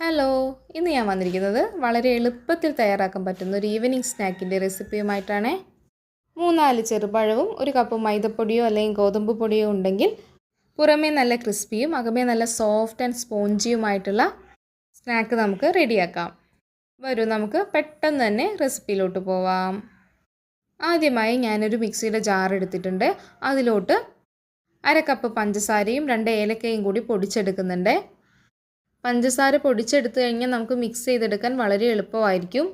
Hello ഇന്ന് ഞാൻ വന്നിരിക്കുന്നത് വളരെ എളുപ്പത്തിൽ തയ്യാറാക്കാൻ പറ്റുന്ന ഒരു ഈവനിങ് സ്നാക്കിന്റെ റെസിപ്പിയുമായിട്ടാണ് മൂന്നാൽ ചെറുപഴവും ഒരു കപ്പ് മൈദപ്പൊടിയോ അല്ലെങ്കിൽ ഗോതമ്പ് പൊടിയോ ഉണ്ടെങ്കിൽ പുറമേ നല്ല ക്രിസ്പിയും അകമേ നല്ല സോഫ്റ്റ് ആൻഡ് സ്പോഞ്ചിയുമായിട്ടുള്ള സ്നാക്ക് നമുക്ക് റെഡിയാക്കാം വരൂ നമുക്ക് പെട്ടെന്ന് തന്നെ റെസിപ്പിയിലോട്ട് പോവാം. ആദ്യമായി ഞാനൊരു മിക്സിയുടെ ജാർ എടുത്തിട്ടുണ്ട്. അതിലോട്ട് അര കപ്പ് പഞ്ചസാരയും രണ്ട് ഏലക്കയും കൂടി പൊടിച്ചെടുക്കുന്നുണ്ട്. പഞ്ചസാര പൊടിച്ചെടുത്ത് കഴിഞ്ഞാൽ നമുക്ക് മിക്സ് ചെയ്തെടുക്കാൻ വളരെ എളുപ്പമായിരിക്കും.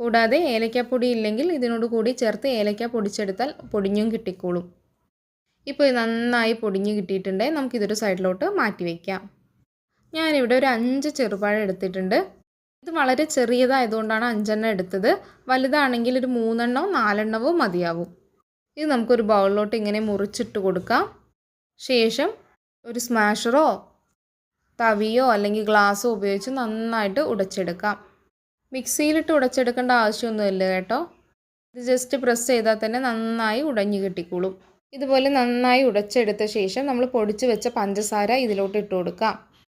കൂടാതെ ഏലക്കാപ്പൊടി ഇല്ലെങ്കിൽ ഇതിനോട് കൂടി ചേർത്ത് ഏലക്ക പൊടിച്ചെടുത്താൽ പൊടിഞ്ഞും കിട്ടിക്കോളും. ഇപ്പോൾ ഇത് നന്നായി പൊടിഞ്ഞ് കിട്ടിയിട്ടുണ്ട്. നമുക്കിതൊരു സൈഡിലോട്ട് മാറ്റി വയ്ക്കാം ഞാനിവിടെ ഒരു അഞ്ച് ചെറുപഴം എടുത്തിട്ടുണ്ട്. ഇത് വളരെ ചെറിയതായതുകൊണ്ടാണ് അഞ്ചെണ്ണം എടുത്തത്. വലുതാണെങ്കിൽ ഒരു മൂന്നെണ്ണവും നാലെണ്ണവും മതിയാവും. ഇത് നമുക്കൊരു ബൗളിലോട്ട് ഇങ്ങനെ മുറിച്ചിട്ട് കൊടുക്കാം. ശേഷം ഒരു സ്മാഷറോ തവിയോ അല്ലെങ്കിൽ ഗ്ലാസ്സോ ഉപയോഗിച്ച് നന്നായിട്ട് ഉടച്ചെടുക്കാം. മിക്സിയിലിട്ട് ഉടച്ചെടുക്കേണ്ട ആവശ്യമൊന്നുമില്ല കേട്ടോ. ഇത് ജസ്റ്റ് പ്രസ് ചെയ്താൽ തന്നെ നന്നായി ഉടഞ്ഞു കിട്ടിക്കോളും. ഇതുപോലെ നന്നായി ഉടച്ചെടുത്ത ശേഷം നമ്മൾ പൊടിച്ച് വെച്ച പഞ്ചസാര ഇതിലോട്ട് ഇട്ട് കൊടുക്കാം.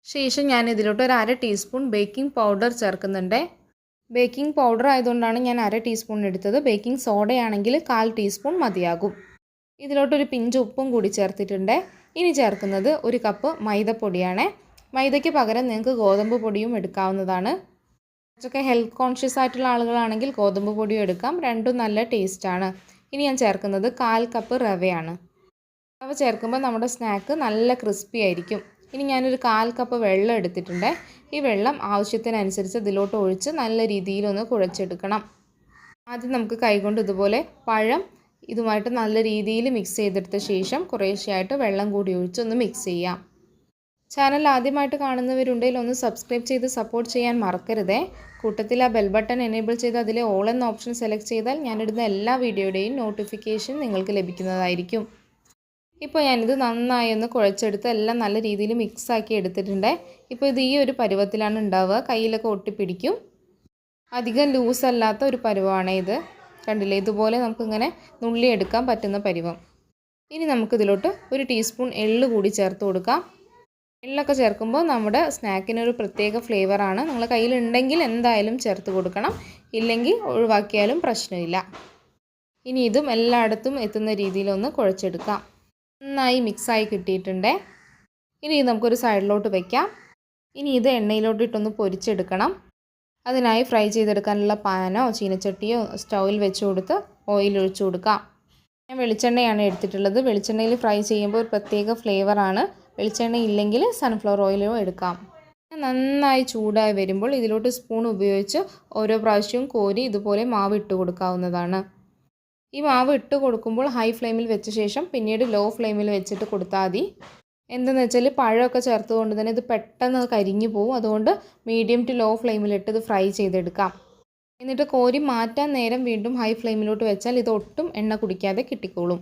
ശേഷം ഞാൻ ഇതിലോട്ട് ഒരു അര ടീസ്പൂൺ ബേക്കിംഗ് പൗഡർ ചേർക്കുന്നുണ്ട്. ബേക്കിംഗ് പൗഡർ ആയതുകൊണ്ടാണ് ഞാൻ അര ടീസ്പൂൺ എടുത്തത്. ബേക്കിംഗ് സോഡയാണെങ്കിൽ കാൽ ടീസ്പൂൺ മതിയാകും. ഇതിലോട്ടൊരു പിഞ്ച് ഉപ്പും കൂടി ചേർത്തിട്ടുണ്ട്. ഇനി ചേർക്കുന്നത് ഒരു കപ്പ് മൈദപ്പൊടിയാണ്. മൈദയ്ക്ക് പകരം നിങ്ങൾക്ക് ഗോതമ്പ് പൊടിയും എടുക്കാവുന്നതാണ്. കുറച്ചൊക്കെ ഹെൽത്ത് കോൺഷ്യസ് ആയിട്ടുള്ള ആളുകളാണെങ്കിൽ ഗോതമ്പ് പൊടിയും എടുക്കാം. രണ്ടും നല്ല ടേസ്റ്റാണ് ഇനി ഞാൻ ചേർക്കുന്നത് കാൽ കപ്പ് റവയാണ്. റവ ചേർക്കുമ്പോൾ നമ്മുടെ സ്നാക്ക് നല്ല ക്രിസ്പി ആയിരിക്കും. ഇനി ഞാനൊരു കാൽ കപ്പ് വെള്ളം എടുത്തിട്ടുണ്ട്. ഈ വെള്ളം ആവശ്യത്തിനനുസരിച്ച് ഇതിലോട്ട് ഒഴിച്ച് നല്ല രീതിയിലൊന്ന് കുഴച്ചെടുക്കണം. ആദ്യം നമുക്ക് കൈകൊണ്ട് ഇതുപോലെ പഴം ഇതുമായിട്ട് നല്ല രീതിയിൽ മിക്സ് ചെയ്തെടുത്ത ശേഷം കുറേശ്ശെയായിട്ട് വെള്ളം കൂടി ഒഴിച്ച് ഒന്ന് മിക്സ് ചെയ്യാം. ചാനൽ ആദ്യമായിട്ട് കാണുന്നവരുണ്ടെങ്കിൽ ഒന്ന് സബ്സ്ക്രൈബ് ചെയ്ത് സപ്പോർട്ട് ചെയ്യാൻ മറക്കരുതേ. കൂട്ടത്തിൽ ആ ബെൽ ബട്ടൺ എനേബിൾ ചെയ്ത് അതിലെ ഓൾ എന്ന ഓപ്ഷൻ സെലക്ട് ചെയ്താൽ ഞാനിടുന്ന എല്ലാ വീഡിയോയുടെയും നോട്ടിഫിക്കേഷൻ നിങ്ങൾക്ക് ലഭിക്കുന്നതായിരിക്കും. ഇപ്പോൾ ഞാനിത് നന്നായി ഒന്ന് കുഴച്ചെടുത്ത് എല്ലാം നല്ല രീതിയിൽ മിക്സാക്കി എടുത്തിട്ടുണ്ട്. ഇപ്പോൾ ഇത് ഈ ഒരു പരുവത്തിലാണ് ഉണ്ടാവുക. കയ്യിലൊക്കെ ഒട്ടിപ്പിടിക്കും. അധികം ലൂസ് അല്ലാത്ത ഒരു പരുവമാണ് ഇത്. കണ്ടില്ലേ? ഇതുപോലെ നമുക്കിങ്ങനെ നുള്ളിയെടുക്കാൻ പറ്റുന്ന പരുവം. ഇനി നമുക്കിതിലോട്ട് ഒരു ടീസ്പൂൺ എള്ള് കൂടി ചേർത്ത് കൊടുക്കാം. എള്ളൊക്കെ ചേർക്കുമ്പോൾ നമ്മുടെ സ്നാക്കിനൊരു പ്രത്യേക ഫ്ലേവറാണ്. നിങ്ങൾ കയ്യിലുണ്ടെങ്കിൽ എന്തായാലും ചേർത്ത് കൊടുക്കണം. ഇല്ലെങ്കിൽ ഒഴിവാക്കിയാലും പ്രശ്നമില്ല. ഇനി ഇതും എല്ലായിടത്തും എത്തുന്ന രീതിയിലൊന്ന് കുഴച്ചെടുക്കാം. നന്നായി മിക്സായി കിട്ടിയിട്ടുണ്ട്. ഇനി നമുക്കൊരു സൈഡിലോട്ട് വയ്ക്കാം ഇനി ഇത് എണ്ണയിലോട്ട് ഇട്ടൊന്ന് പൊരിച്ചെടുക്കണം. അതിനായി ഫ്രൈ ചെയ്തെടുക്കാനുള്ള പാനോ ചീനച്ചട്ടിയോ സ്റ്റൗവിൽ വെച്ച് കൊടുത്ത് ഓയിൽ ഒഴിച്ചു കൊടുക്കാം. ഞാൻ വെളിച്ചെണ്ണയാണ് എടുത്തിട്ടുള്ളത്. വെളിച്ചെണ്ണയിൽ ഫ്രൈ ചെയ്യുമ്പോൾ ഒരു പ്രത്യേക ഫ്ലേവറാണ്. വെളിച്ചെണ്ണ ഇല്ലെങ്കിൽ സൺഫ്ലവർ ഓയിലോ എടുക്കാം. നന്നായി ചൂടായി വരുമ്പോൾ ഇതിലോട്ട് സ്പൂൺ ഉപയോഗിച്ച് ഓരോ പ്രാവശ്യവും കോരി ഇതുപോലെ മാവ് ഇട്ട് കൊടുക്കാവുന്നതാണ്. ഈ മാവ് ഇട്ട് കൊടുക്കുമ്പോൾ ഹൈ ഫ്ലെയിമിൽ വെച്ച ശേഷം പിന്നീട് ലോ ഫ്ലെയിമിൽ വെച്ചിട്ട് കൊടുത്താൽ മതി. എന്തെന്ന് വെച്ചാൽ പഴമൊക്കെ ചേർത്തുകൊണ്ട് തന്നെ ഇത് പെട്ടെന്ന് കരിഞ്ഞു പോകും അതുകൊണ്ട് മീഡിയം ടു ലോ ഫ്ലെയിമിലിട്ട് ഇത് ഫ്രൈ ചെയ്തെടുക്കാം. എന്നിട്ട് കോരി മാറ്റാൻ നേരം വീണ്ടും ഹൈ ഫ്ലെയിമിലോട്ട് വെച്ചാൽ ഇത് ഒട്ടും എണ്ണ കുടിക്കാതെ കിട്ടിക്കോളും.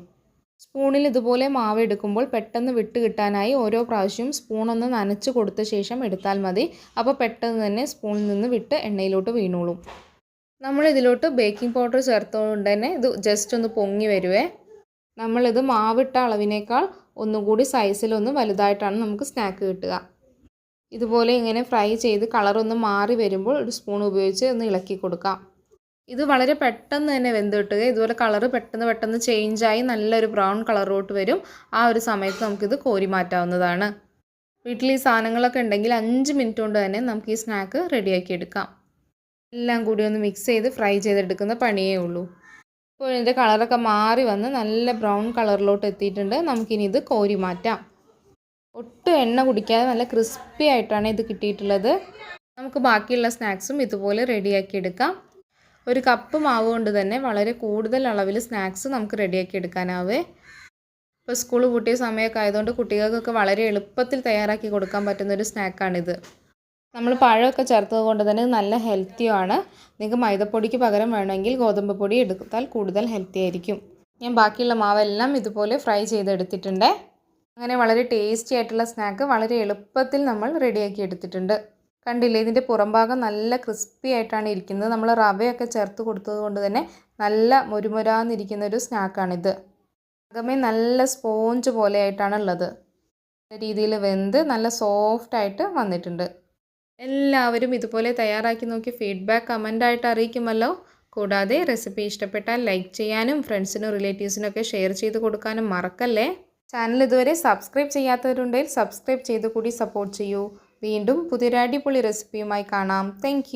സ്പൂണിൽ ഇതുപോലെ മാവ് എടുക്കുമ്പോൾ പെട്ടെന്ന് വിട്ട് കിട്ടാനായി ഓരോ പ്രാവശ്യവും സ്പൂൺ ഒന്ന് നനച്ച് കൊടുത്ത ശേഷം എടുത്താൽ മതി. അപ്പോൾ പെട്ടെന്ന് തന്നെ സ്പൂണിൽ നിന്ന് വിട്ട് എണ്ണയിലോട്ട് വീണോളും. നമ്മൾ ഇതിലോട്ട് ബേക്കിംഗ് പൗഡർ ചേർത്തുകൊണ്ട് തന്നെ ഇത് ജസ്റ്റ് ഒന്ന് പൊങ്ങി വരുവേ. നമ്മളിത് മാവിട്ട അളവിനേക്കാൾ ഒന്നുകൂടി സൈസിലൊന്ന് വലുതായിട്ടാണ് നമുക്ക് സ്നാക്ക് കിട്ടുക. ഇതുപോലെ ഇങ്ങനെ ഫ്രൈ ചെയ്ത് കളറൊന്ന് മാറി വരുമ്പോൾ ഒരു സ്പൂൺ ഉപയോഗിച്ച് ഒന്ന് ഇളക്കി കൊടുക്കാം. ഇത് വളരെ പെട്ടെന്ന് തന്നെ വെന്ത് കിട്ടുക. ഇതുപോലെ കളറ് പെട്ടെന്ന് പെട്ടെന്ന് ചേഞ്ചായി നല്ലൊരു ബ്രൗൺ കളറോട്ട് വരും. ആ ഒരു സമയത്ത് നമുക്കിത് കോരി മാറ്റാവുന്നതാണ്. വീട്ടിൽ ഈ സാധനങ്ങളൊക്കെ ഉണ്ടെങ്കിൽ അഞ്ച് മിനിറ്റ് കൊണ്ട് തന്നെ നമുക്ക് ഈ സ്നാക്ക് റെഡിയാക്കി എടുക്കാം. എല്ലാം കൂടി ഒന്ന് മിക്സ് ചെയ്ത് ഫ്രൈ ചെയ്തെടുക്കുന്ന പണിയേ ഉള്ളൂ. ഇപ്പോൾ ഇതിന്റെ കളറൊക്കെ മാറി വന്ന് നല്ല ബ്രൗൺ കളറിലോട്ട് എത്തിയിട്ടുണ്ട്. നമുക്കിനി ഇത് കോരി മാറ്റാം. ഒട്ടും എണ്ണ കുടിക്കാതെ നല്ല ക്രിസ്പി ആയിട്ടാണ് ഇത് കിട്ടിയിട്ടുള്ളത്. നമുക്ക് ബാക്കിയുള്ള സ്നാക്സും ഇതുപോലെ റെഡിയാക്കി എടുക്കാം. ഒരു കപ്പ് മാവ് കൊണ്ട് തന്നെ വളരെ കൂടുതൽ അളവിൽ സ്നാക്സ് നമുക്ക് റെഡിയാക്കി എടുക്കാനാവേ. ഇപ്പോൾ സ്കൂൾ പൂട്ടിയ സമയമൊക്കെ ആയതുകൊണ്ട് കുട്ടികൾക്കൊക്കെ വളരെ എളുപ്പത്തിൽ തയ്യാറാക്കി കൊടുക്കാൻ പറ്റുന്ന ഒരു സ്നാക്കാണിത് നമ്മൾ പഴമൊക്കെ ചേർത്തത് കൊണ്ട് തന്നെ നല്ല ഹെൽത്തിയുമാണ് നിങ്ങൾക്ക് മൈദപ്പൊടിക്ക് പകരം വേണമെങ്കിൽ ഗോതമ്പ് പൊടി എടുത്താൽ കൂടുതൽ ഹെൽത്തി ആയിരിക്കും. ഞാൻ ബാക്കിയുള്ള മാവെല്ലാം ഇതുപോലെ ഫ്രൈ ചെയ്തെടുത്തിട്ടുണ്ട്. അങ്ങനെ വളരെ ടേസ്റ്റി ആയിട്ടുള്ള സ്നാക്ക് വളരെ എളുപ്പത്തിൽ നമ്മൾ റെഡിയാക്കി എടുത്തിട്ടുണ്ട്. കണ്ടില്ലേ? ഇതിന്റെ പുറംഭാഗം നല്ല ക്രിസ്പി ആയിട്ടാണ് ഇരിക്കുന്നത്. നമ്മൾ റവയൊക്കെ ചേർത്ത് കൊടുത്തത് കൊണ്ട് തന്നെ നല്ല മുരുമുരാന്നിരിക്കുന്ന ഒരു സ്നാക്കാണിത്. അകമേ നല്ല സ്പോഞ്ച് പോലെ ആയിട്ടാണ് ഉള്ളത് രീതിയിൽ വെന്ത് നല്ല സോഫ്റ്റായിട്ട് വന്നിട്ടുണ്ട്. എല്ലാവരും ഇതുപോലെ തയ്യാറാക്കി നോക്കി ഫീഡ്ബാക്ക് കമന്റായിട്ട് അറിയിക്കുമല്ലോ. കൂടാതെ റെസിപ്പി ഇഷ്ടപ്പെട്ടാൽ ലൈക്ക് ചെയ്യാനും ഫ്രണ്ട്സിനും റിലേറ്റീവ്സിനൊക്കെ ഷെയർ ചെയ്ത് കൊടുക്കാനും മറക്കല്ലേ? ചാനൽ ഇതുവരെ സബ്സ്ക്രൈബ് ചെയ്യാത്തവരുണ്ടെങ്കിൽ സബ്സ്ക്രൈബ് ചെയ്ത് കൂടി സപ്പോർട്ട് ചെയ്യൂ. വീണ്ടും പുതിയൊരു അടിപൊളി റെസിപ്പിയുമായി കാണാം. താങ്ക്